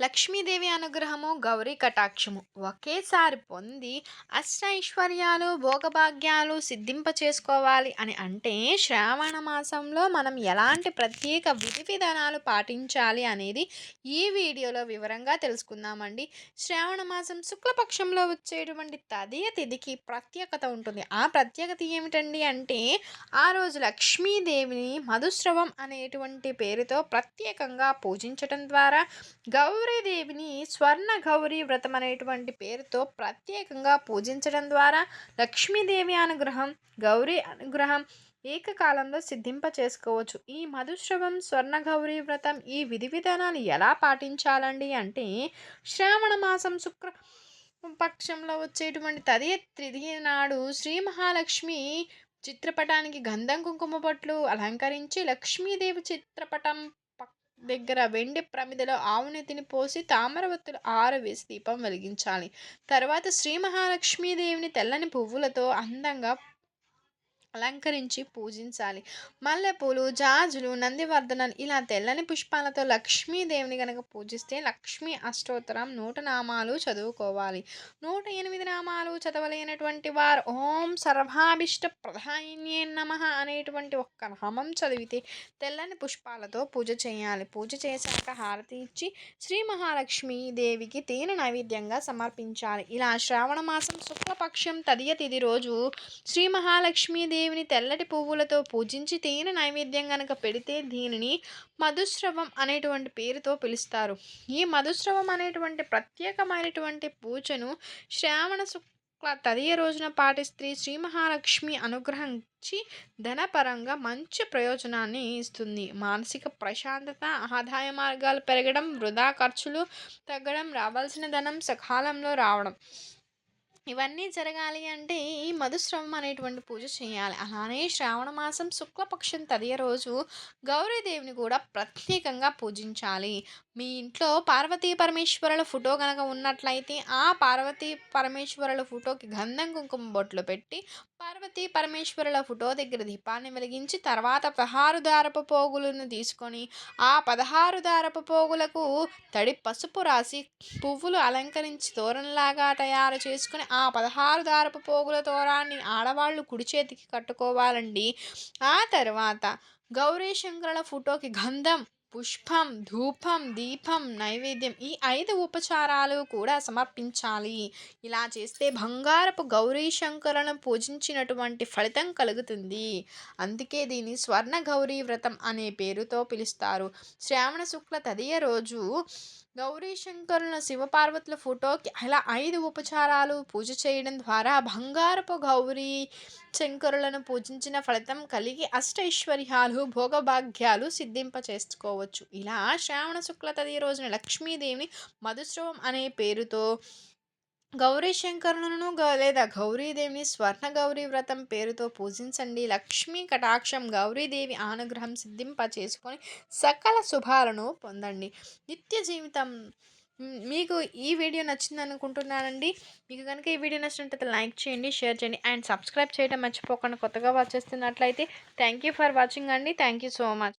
లక్ష్మీదేవి అనుగ్రహము గౌరీ కటాక్షము ఒకేసారి పొంది అష్ట ఐశ్వర్యాలు భోగభాగ్యాలు సిద్ధింప చేసుకోవాలి అని అంటే శ్రావణ మాసంలో మనం ఎలాంటి ప్రత్యేక విధి విధానాలు పాటించాలి అనేది ఈ వీడియోలో వివరంగా తెలుసుకుందామండి. శ్రావణ మాసం శుక్లపక్షంలో వచ్చేటువంటి తదియ తిథికి ప్రత్యేకత ఉంటుంది. ఆ ప్రత్యేకత ఏమిటండి అంటే ఆ రోజు లక్ష్మీదేవిని మధుశ్రవం అనేటువంటి పేరుతో ప్రత్యేకంగా పూజించటం ద్వారా గౌర గౌరీదేవిని స్వర్ణ గౌరీ వ్రతం అనేటువంటి పేరుతో ప్రత్యేకంగా పూజించడం ద్వారా లక్ష్మీదేవి అనుగ్రహం గౌరీ అనుగ్రహం ఏకకాలంలో సిద్ధింప చేసుకోవచ్చు. ఈ మధుశ్రవం స్వర్ణ గౌరీ వ్రతం ఈ విధి విధానాలు ఎలా పాటించాలండి అంటే శ్రావణ మాసం శుక్ర పక్షంలో వచ్చేటువంటి తదియ త్రిది నాడు శ్రీ మహాలక్ష్మి చిత్రపటానికి గంధం కుంకుమ బొట్లు అలంకరించి లక్ష్మీదేవి చిత్రపటం దగ్గర వెండి ప్రమిదలో ఆవునెత్తిని పోసి తామరవత్తులు ఆరవేసి దీపం వెలిగించాలి. తర్వాత శ్రీ మహాలక్ష్మీదేవిని తెల్లని పువ్వులతో అందంగా అలంకరించి పూజించాలి. మల్లెపూలు జాజులు నందివర్ధనలు ఇలా తెల్లని పుష్పాలతో లక్ష్మీదేవిని కనుక పూజిస్తే లక్ష్మీ అష్టోత్తరం నూట నామాలు చదువుకోవాలి. నూట ఎనిమిది నామాలు చదవలేనటువంటి వారు ఓం సర్వాభిష్ట ప్రధాన్యే నమ అనేటువంటి ఒక్క నామం చదివితే తెల్లని పుష్పాలతో పూజ చేయాలి. పూజ చేశాక హారతి ఇచ్చి శ్రీ మహాలక్ష్మి దేవికి తేనె నైవేద్యంగా సమర్పించాలి. ఇలా శ్రావణ మాసం శుక్లపక్షం తదియ తిది రోజు శ్రీ మహాలక్ష్మీదేవి దేవిని తెల్లటి పువ్వులతో పూజించి తేనె నైవేద్యం గనక పెడితే దీనిని మధుస్రవం అనేటువంటి పేరుతో పిలుస్తారు. ఈ మధుస్రవం అనేటువంటి ప్రత్యేకమైనటువంటి పూజను శ్రావణ శుక్ల తదియ రోజున పాటిస్తే శ్రీ మహాలక్ష్మి అనుగ్రహించి ధనపరంగా మంచి ప్రయోజనాన్ని ఇస్తుంది. మానసిక ప్రశాంతత ఆదాయ మార్గాలు పెరగడం వృధా ఖర్చులు తగ్గడం రావాల్సిన ధనం సకాలంలో రావడం. ఇవన్నీ జరగాలి అంటే ఈ మధుశ్రవం అనేటువంటి పూజ చేయాలి. అలానే శ్రావణ మాసం శుక్లపక్షం తదియ రోజు గౌరీదేవిని కూడా ప్రత్యేకంగా పూజించాలి. మీ ఇంట్లో పార్వతీ పరమేశ్వరుల ఫోటో కనుక ఉన్నట్లయితే ఆ పార్వతీ పరమేశ్వరుల ఫోటోకి గంధం కుంకుమ బొట్లు పెట్టి పార్వతీ పరమేశ్వరుల ఫోటో దగ్గర దీపాన్ని వెలిగించి తర్వాత పదహారు దారపు పోగులను తీసుకొని ఆ పదహారు దారపు పోగులకు తడి పసుపు రాసి పువ్వులు అలంకరించి తోరణలాగా తయారు చేసుకుని ఆ ఆ పదహారు దారపు పోగుల తోరాన్ని ఆడవాళ్ళు కుడి చేతికి కట్టుకోవాలండి. ఆ తర్వాత గౌరీ శంకరుల ఫోటోకి గంధం పుష్పం ధూపం దీపం నైవేద్యం ఈ ఐదు ఉపచారాలు కూడా సమర్పించాలి. ఇలా చేస్తే బంగారపు గౌరీ శంకరులను పూజించినటువంటి ఫలితం కలుగుతుంది. అందుకే దీన్ని స్వర్ణ గౌరీ వ్రతం అనే పేరుతో పిలుస్తారు. శ్రావణ శుక్ల తదియ రోజు గౌరీ శంకరుల శివపార్వతుల ఫోటోకి అలా ఐదు ఉపచారాలు పూజ చేయడం ద్వారా బంగారపు గౌరీ శంకరులను పూజించిన ఫలితం కలిగి అష్టైశ్వర్యాలు భోగభాగ్యాలు సిద్ధింప చేసుకోవచ్చు. ఇలా శ్రావణ శుక్ల తది రోజున లక్ష్మీదేవిని మధుశ్రవం అనే పేరుతో గౌరీ శంకరులను లేదా గౌరీదేవిని స్వర్ణ గౌరీ వ్రతం పేరుతో పూజించండి. లక్ష్మీ కటాక్షం గౌరీదేవి అనుగ్రహం సిద్ధింప చేసుకొని సకల శుభాలను పొందండి. నిత్య జీవితం. మీకు ఈ వీడియో నచ్చింది అనుకుంటున్నానండి మీకు కనుక ఈ వీడియో నచ్చినట్లయితే లైక్ చేయండి షేర్ చేయండి అండ్ సబ్స్క్రైబ్ చేయడం మర్చిపోకుండా కొత్తగా వాచ్ చేస్తున్నట్లయితే థ్యాంక్ యూ ఫర్ వాచింగ్ అండి. Thank you so much.